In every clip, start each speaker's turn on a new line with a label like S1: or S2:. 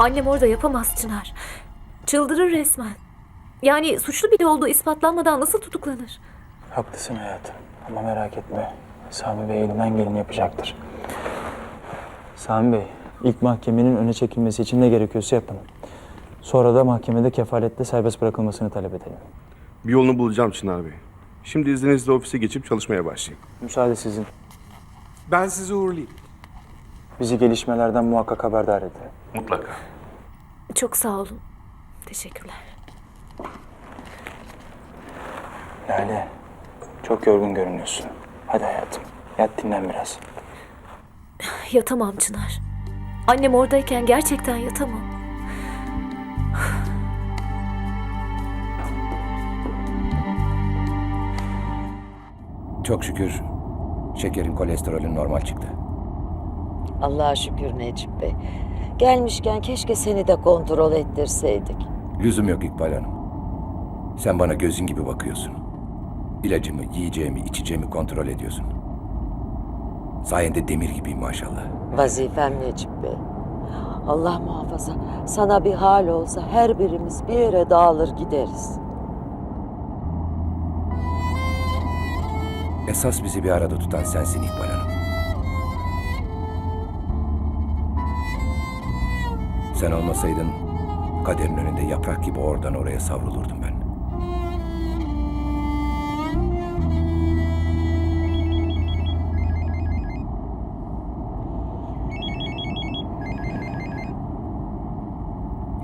S1: Annem orada yapamaz Çınar. Çıldırır resmen. Yani suçlu biri olduğu ispatlanmadan nasıl tutuklanır?
S2: Haklısın hayatım. Ama merak etme. Sami Bey elinden geleni yapacaktır. Sami Bey, ilk mahkemenin öne çekilmesi için ne gerekiyorsa yapın. Sonra da mahkemede kefaletle serbest bırakılmasını talep edelim.
S3: Bir yolunu bulacağım Çınar Bey. Şimdi izninizle ofise geçip çalışmaya başlayayım.
S2: Müsaade sizin.
S4: Ben sizi uğurlayayım.
S2: Bizi gelişmelerden muhakkak haberdar edin.
S3: Mutlaka.
S1: Çok sağ olun. Teşekkürler.
S2: Lale, çok yorgun görünüyorsun. Hadi hayatım, yat dinlen biraz.
S1: Yatamam Çınar. Annem oradayken gerçekten yatamam.
S5: Çok şükür şekerin kolesterolün normal çıktı.
S6: Allah'a şükür Necip Bey. Gelmişken keşke seni de kontrol ettirseydik.
S5: Lüzum yok İkbal Hanım. Sen bana gözün gibi bakıyorsun. İlacımı, yiyeceğimi, içeceğimi kontrol ediyorsun. Sayende demir gibiyim maşallah.
S6: Vazifem Necip Bey. Allah muhafaza sana bir hal olsa her birimiz bir yere dağılır gideriz.
S5: Esas bizi bir arada tutan sensin İkbal Hanım. Sen olmasaydın kaderin önünde yaprak gibi oradan oraya savrulurdum ben.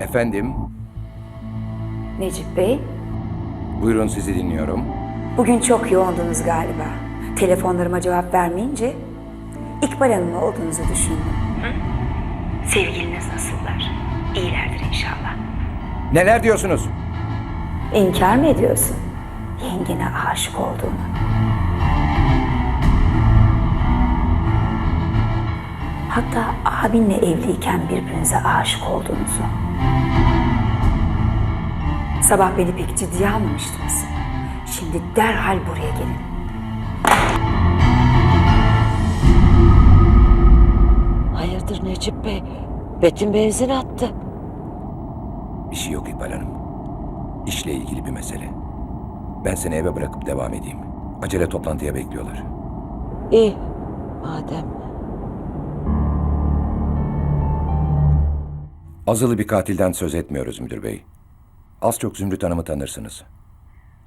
S5: Efendim,
S7: Necip Bey,
S5: buyurun sizi dinliyorum.
S7: bugün çok yoğundunuz galiba. Telefonlarıma cevap vermeyince İkbal Hanım'la olduğunuzu düşündüm. Sevgiliniz nasıllar? İyilerdir inşallah.
S5: Neler diyorsunuz?
S7: İnkar mı ediyorsun? Yengene aşık olduğunu. Hatta abinle evliyken birbirinize aşık olduğunuzu. Sabah beni pek ciddiye almamıştınız. Şimdi derhal buraya gelin.
S6: Hayırdır Necip Bey? Betim benzin attı.
S5: Bir şey yok İkbal Hanım. İşle ilgili bir mesele. Ben seni eve bırakıp devam edeyim. Acele toplantıya bekliyorlar.
S6: İyi madem.
S5: Azılı bir katilden söz etmiyoruz müdür bey. Az çok Zümrüt Hanım'ı tanırsınız.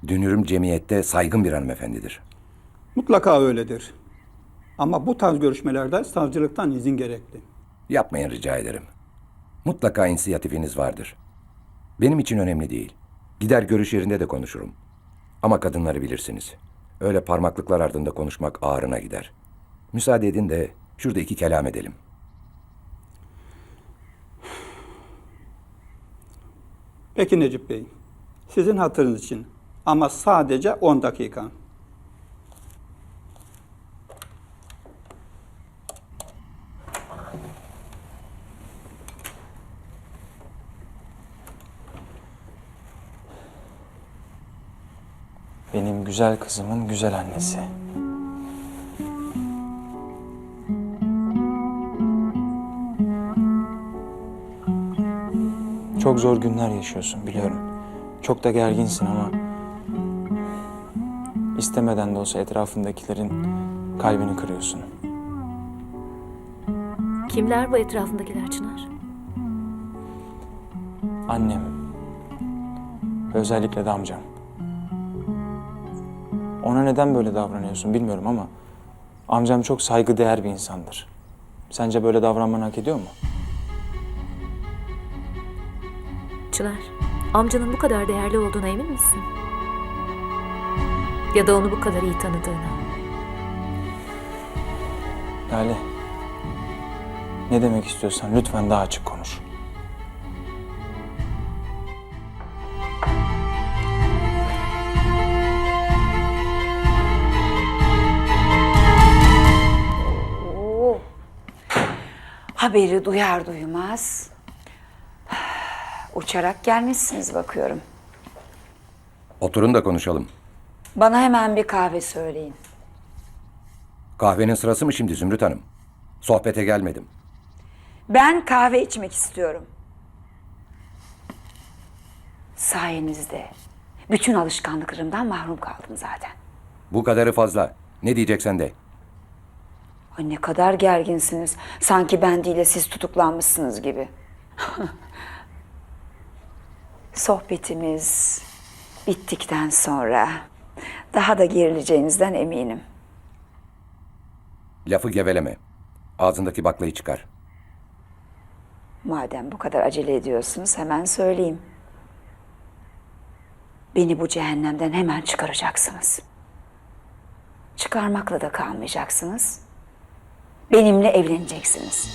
S5: Dünürüm cemiyette saygın bir hanımefendidir.
S4: Mutlaka öyledir. Ama bu tarz görüşmelerde savcılıktan izin gerekli.
S5: Yapmayın rica ederim. Mutlaka inisiyatifiniz vardır. Benim için önemli değil. Gider görüş yerinde de konuşurum. Ama kadınları bilirsiniz. Öyle parmaklıklar ardında konuşmak ağrına gider. Müsaade edin de şurada iki kelam edelim.
S4: Peki Necip Bey, sizin hatırınız için ama sadece 10 dakika.
S2: Benim güzel kızımın güzel annesi. Çok zor günler yaşıyorsun biliyorum. Çok da gerginsin ama istemeden de olsa etrafındakilerin kalbini kırıyorsun.
S1: Kimler bu etrafındakiler Çınar?
S2: Annem. Özellikle de amcam. Ona neden böyle davranıyorsun bilmiyorum ama amcam çok saygıdeğer bir insandır. Sence böyle davranmanı hak ediyor mu?
S1: Çınar, amcanın bu kadar değerli olduğuna emin misin? Ya da onu bu kadar iyi tanıdığına.
S2: Lale. Ne demek istiyorsan lütfen daha açık konuş.
S7: Haberi duyar duymaz uçarak gelmişsiniz bakıyorum.
S5: Oturun da konuşalım.
S7: Bana hemen bir kahve söyleyin.
S5: Kahvenin sırası mı şimdi Zümrüt Hanım? Sohbete gelmedim.
S7: Ben kahve içmek istiyorum. Sayenizde bütün alışkanlıklarımdan mahrum kaldım zaten.
S5: Bu kadarı fazla. Ne diyeceksen de.
S7: Ay ne kadar gerginsiniz. Sanki ben değil de siz tutuklanmışsınız gibi. Sohbetimiz bittikten sonra daha da gerileceğinizden eminim.
S5: Lafı geveleme. Ağzındaki baklayı çıkar.
S7: Madem bu kadar acele ediyorsunuz hemen söyleyeyim. Beni bu cehennemden hemen çıkaracaksınız. Çıkarmakla da kalmayacaksınız. Benimle evleneceksiniz.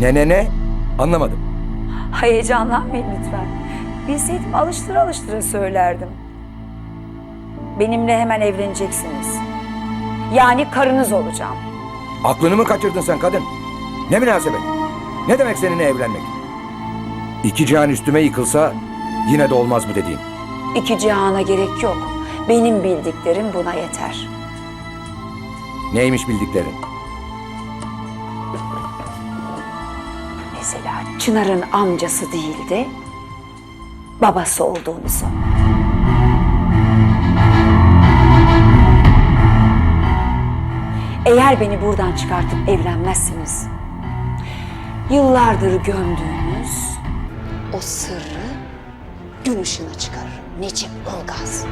S5: Ne ne ne? Anlamadım.
S7: Heyecanlanmayın lütfen. Bilseydim alıştıra alıştıra söylerdim. Benimle hemen evleneceksiniz. Yani karınız olacağım.
S5: Aklını mı kaçırdın sen kadın? Ne münasebet? Ne demek seninle evlenmek? İki cihan üstüme yıkılsa yine de olmaz bu dediğin.
S7: İki cihana gerek yok. Benim bildiklerim buna yeter.
S5: Neymiş bildiklerin?
S7: Mesela Çınar'ın amcası değil de babası olduğunuzu. Eğer beni buradan çıkartıp evlenmezseniz yıllardır gömdüğünüz o sırrı gün ışığına çıkarırım Necip Ilgaz.